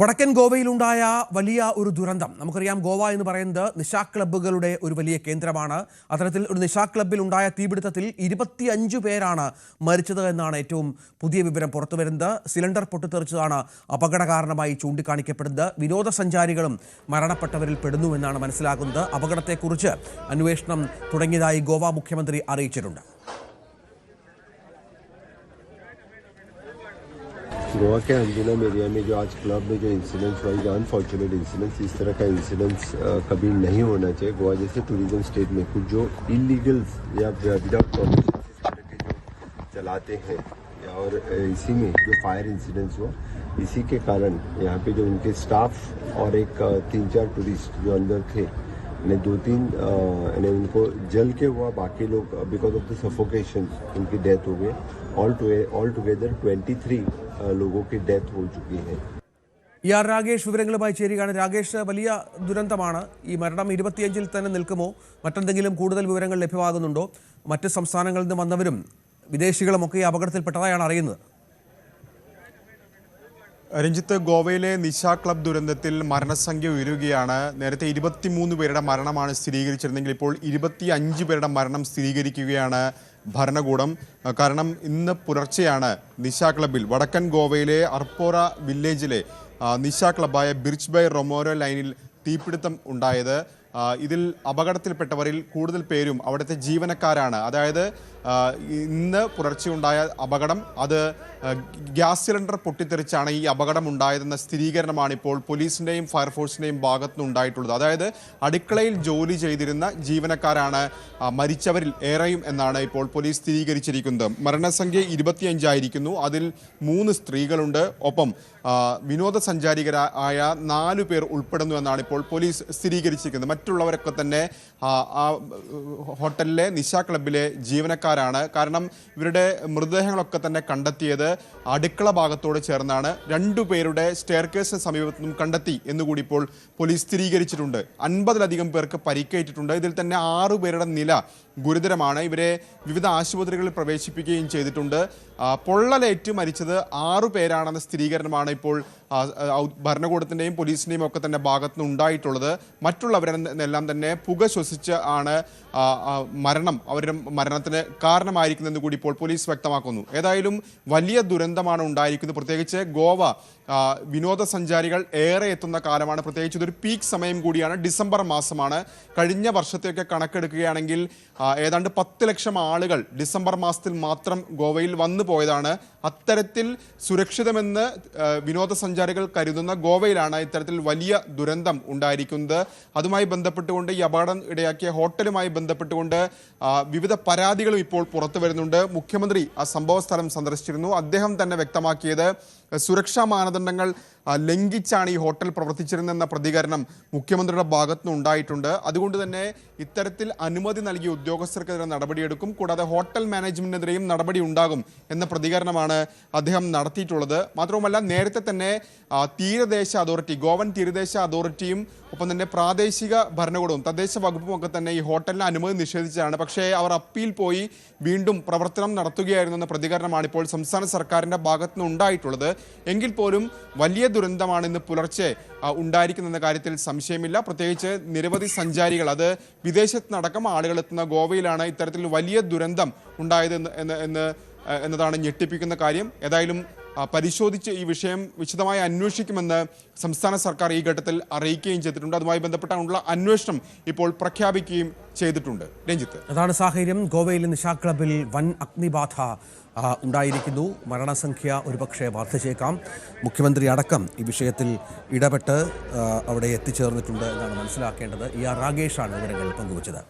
വടക്കൻ ഗോവയിലുണ്ടായ വലിയ ഒരു ദുരന്തം. നമുക്കറിയാം ഗോവ എന്ന് പറയുന്നത് നിശാ ക്ലബ്ബുകളുടെ ഒരു വലിയ കേന്ദ്രമാണ്. അത്തരത്തിൽ ഒരു നിശാ ക്ലബ്ബിൽ ഉണ്ടായ തീപിടുത്തത്തിൽ ഇരുപത്തിയഞ്ചു പേരാണ് മരിച്ചത് എന്നാണ് ഏറ്റവും പുതിയ വിവരം പുറത്തു വരുന്നത് സിലിണ്ടർ പൊട്ടിത്തെറിച്ചതാണ് അപകട കാരണമായി ചൂണ്ടിക്കാണിക്കപ്പെടുന്നത്. വിനോദസഞ്ചാരികളും മരണപ്പെട്ടവരിൽ പെടുന്നു എന്നാണ് മനസ്സിലാക്കുന്നത് അപകടത്തെക്കുറിച്ച് അന്വേഷണം തുടങ്ങിയതായി ഗോവ മുഖ്യമന്ത്രി അറിയിച്ചിട്ടുണ്ട്. गोवा के अंजुनम एरिया में जो आज क्लब में जो इंसिडेंट्स हुआ जो अनफॉर्चुनेट इंसिडेंट्स इस तरह का इंसिडेंट्स कभी नहीं होना चाहिए। गोवा जैसे टूरिज़्म स्टेट में कुछ जो इलीगल्स या विदाउट परमिशन चलाते हैं और इसी में जो फायर इंसिडेंट्स हुआ, इसी के कारण यहाँ पे जो उनके स्टाफ और एक तीन चार टूरिस्ट जो अंदर थे ने दो तीन अ, यानी उनको जल के हुआ बाकी लोग बिकॉज ऑफ द सफोकेशन उनकी डेथ हो गई all to all together twenty three लोगों की डेथ हो चुकी है ഇ ആർ രാകേഷ് വിവരങ്ങളുമായി ചേരുകയാണ് രാകേഷ് വലിയ ദുരന്തമാണ് ഈ മരണം ഇരുപത്തിയഞ്ചിൽ തന്നെ നിൽക്കുമോ മറ്റെന്തെങ്കിലും കൂടുതൽ വിവരങ്ങൾ ലഭ്യമാകുന്നുണ്ടോ മറ്റ് സംസ്ഥാനങ്ങളിൽ നിന്ന് വന്നവരും വിദേശികളുമൊക്കെ ഈ അപകടത്തിൽപ്പെട്ടതായാണ് അറിയുന്നത് രഞ്ജിത്ത് ഗോവയിലെ നിശ ക്ലബ് ദുരന്തത്തിൽ മരണസംഖ്യ ഉയരുകയാണ്. നേരത്തെ ഇരുപത്തിമൂന്ന് പേരുടെ മരണമാണ് സ്ഥിരീകരിച്ചിരുന്നെങ്കിൽ ഇപ്പോൾ ഇരുപത്തി അഞ്ച് പേരുടെ മരണം സ്ഥിരീകരിക്കുകയാണ് ഭരണകൂടം. കാരണം ഇന്ന് പുലർച്ചെയാണ് നിശ ക്ലബിൽ വടക്കൻ ഗോവയിലെ അർപ്പോറ വില്ലേജിലെ നിശ ക്ലബായ ബിർച്ച് ബൈ റൊമോരോ ലൈനിൽ തീപിടുത്തം ഉണ്ടായത്. ഇതിൽ അപകടത്തിൽപ്പെട്ടവരിൽ കൂടുതൽ പേരും അവിടുത്തെ ജീവനക്കാരാണ്. അതായത് ഇന്ന് പുലർച്ചെ ഉണ്ടായ അപകടം അത് ഗ്യാസ് സിലിണ്ടർ പൊട്ടിത്തെറിച്ചാണ് ഈ അപകടം ഉണ്ടായതെന്ന സ്ഥിരീകരണമാണ് ഇപ്പോൾ പോലീസിന്റെയും ഫയർഫോഴ്സിന്റെയും ഭാഗത്തു നിന്നുണ്ടായിട്ടുള്ളത് അതായത് അടുക്കളയിൽ ജോലി ചെയ്തിരുന്ന ജീവനക്കാരാണ് മരിച്ചവരിൽ ഏറെയും എന്നാണ് ഇപ്പോൾ പോലീസ് സ്ഥിരീകരിച്ചിരിക്കുന്നത്. മരണസംഖ്യ ഇരുപത്തിയഞ്ചായിരിക്കുന്നു. അതിൽ മൂന്ന് സ്ത്രീകളുണ്ട്. ഒപ്പം വിനോദസഞ്ചാരികരായ നാലു പേർ ഉൾപ്പെടുന്നു എന്നാണ് ഇപ്പോൾ പോലീസ് സ്ഥിരീകരിച്ചിരിക്കുന്നത്. മറ്റുള്ളവരൊക്കെ തന്നെ ഹോട്ടലിലെ നിശ ക്ലബിലെ ജീവനക്കാരാണ് കാരണം ഇവരുടെ മൃതദേഹങ്ങളൊക്കെ തന്നെ കണ്ടെത്തിയത് അടുക്കള ഭാഗത്തോട് ചേർന്നാണ്. രണ്ടു പേരുടെ സ്റ്റെയർ കേസിന് സമീപത്തു നിന്നും കണ്ടെത്തി എന്നുകൂടി ഇപ്പോൾ പോലീസ് സ്ഥിരീകരിച്ചിട്ടുണ്ട്. അൻപതിലധികം പേർക്ക് പരിക്കേറ്റിട്ടുണ്ട്. ഇതിൽ തന്നെ ആറു പേരുടെ നില ഗുരുതരമാണ്. ഇവരെ വിവിധ ആശുപത്രികളിൽ പ്രവേശിപ്പിക്കുകയും ചെയ്തിട്ടുണ്ട്. പൊള്ളലേറ്റ് മരിച്ചത് ആറു പേരാണെന്ന സ്ഥിരീകരണമാണ് ഇപ്പോൾ ഭരണകൂടത്തിന്റെയും പോലീസിന്റെയും ഒക്കെ തന്നെ ഭാഗത്തു നിന്ന് ഉണ്ടായിട്ടുള്ളത് മറ്റുള്ളവരെല്ലാം തന്നെ പുക ശ്വസിച്ച് ആണ് മരണം അവരുടെ മരണത്തിന് കാരണമായിരിക്കുന്നതെന്ന് കൂടി ഇപ്പോൾ പോലീസ് വ്യക്തമാക്കുന്നു. ഏതായാലും വലിയ ദുരന്തമാണ് ഉണ്ടായിരിക്കുന്നത്. പ്രത്യേകിച്ച് ഗോവ വിനോദസഞ്ചാരികൾ ഏറെ എത്തുന്ന കാലമാണ്. പ്രത്യേകിച്ച് ഇതൊരു പീക്ക് സമയം കൂടിയാണ്. ഡിസംബർ മാസമാണ്. കഴിഞ്ഞ വർഷത്തെയൊക്കെ കണക്കെടുക്കുകയാണെങ്കിൽ ഏതാണ്ട് പത്ത് ലക്ഷം ആളുകൾ ഡിസംബർ മാസത്തിൽ മാത്രം ഗോവയിൽ വന്നു പോയതാണ്. അത്തരത്തിൽ സുരക്ഷിതമെന്ന് വിനോദസഞ്ചാരികൾ കരുതുന്ന ഗോവയിലാണ് ഇത്തരത്തിൽ വലിയ ദുരന്തം ഉണ്ടായിരിക്കുന്നത്. അതുമായി ബന്ധപ്പെട്ടുകൊണ്ട് ഈ അപകടം ഇടയാക്കിയ ഹോട്ടലുമായി ബന്ധപ്പെട്ടുകൊണ്ട് വിവിധ പരാതികളും ഇപ്പോൾ പുറത്തു വരുന്നുണ്ട്. മുഖ്യമന്ത്രി ആ സംഭവ സ്ഥലം സന്ദർശിച്ചിരുന്നു. അദ്ദേഹം തന്നെ വ്യക്തമാക്കിയത് സുരക്ഷാ മാനദണ്ഡങ്ങൾ ലംഘിച്ചാണ് ഈ ഹോട്ടൽ പ്രവർത്തിച്ചിരുന്നതെന്ന പ്രതികരണം മുഖ്യമന്ത്രിയുടെ ഭാഗത്തുനിന്ന് ഉണ്ടായിട്ടുണ്ട് അതുകൊണ്ട് തന്നെ ഇത്തരത്തിൽ അനുമതി നൽകിയ ഉദ്യോഗസ്ഥർക്കെതിരെ നടപടിയെടുക്കും. കൂടാതെ ഹോട്ടൽ മാനേജ്മെന്റിനെതിരെയും നടപടി ഉണ്ടാകും എന്ന പ്രതികരണമാണ് അദ്ദേഹം നടത്തിയിട്ടുള്ളത്. മാത്രവുമല്ല നേരത്തെ തന്നെ തീരദേശ അതോറിറ്റി ഗോവൻ തീരദേശ അതോറിറ്റിയും ഒപ്പം തന്നെ പ്രാദേശിക ഭരണകൂടവും തദ്ദേശ വകുപ്പും ഒക്കെ തന്നെ ഈ ഹോട്ടലിന് അനുമതി നിഷേധിച്ചതാണ്. പക്ഷേ അവർ അപ്പീൽ പോയി വീണ്ടും പ്രവർത്തനം നടത്തുകയായിരുന്നു എന്ന പ്രതികരണമാണ് ഇപ്പോൾ സംസ്ഥാന സർക്കാരിന്റെ ഭാഗത്തു നിന്ന് ഉണ്ടായിട്ടുള്ളത്. എങ്കിൽ പോലും വലിയ ദുരന്തമാണ് ഇന്ന് പുലർച്ചെ ഉണ്ടായിരിക്കുന്നതെന്ന കാര്യത്തിൽ സംശയമില്ല. പ്രത്യേകിച്ച് നിരവധി സഞ്ചാരികൾ അത് വിദേശത്തുനിന്നടക്കം ആളുകൾ എത്തുന്ന ഗോവയിലാണ് ഇത്തരത്തിൽ വലിയ ദുരന്തം ഉണ്ടായത് എന്ന് എന്ന് എന്ന് എന്നതാണ് ഞെട്ടിപ്പിക്കുന്ന കാര്യം. ഏതായാലും പരിശോധിച്ച് ഈ വിഷയം വിശദമായി അന്വേഷിക്കുമെന്ന് സംസ്ഥാന സർക്കാർ ഈ ഘട്ടത്തിൽ അറിയിക്കുകയും ചെയ്തിട്ടുണ്ട്. അതുമായി ബന്ധപ്പെട്ടുള്ള അന്വേഷണം ഇപ്പോൾ പ്രഖ്യാപിക്കുകയും ചെയ്തിട്ടുണ്ട്. രഞ്ജിത്ത്. അതാണ് സാഹചര്യം. ഗോവയിൽ നിശാ ക്ലബിൽ വൻ അഗ്നിബാധ ഉണ്ടായിരിക്കുന്നു. മരണസംഖ്യ ഒരുപക്ഷെ വർദ്ധിച്ചേക്കാം. മുഖ്യമന്ത്രി അടക്കം ഈ വിഷയത്തിൽ ഇടപെട്ട് അവിടെ എത്തിച്ചേർന്നിട്ടുണ്ട് എന്നാണ് മനസ്സിലാക്കേണ്ടത്. ഇ ആർ രാഗേഷാണ് വിവരങ്ങൾ പങ്കുവച്ചത്.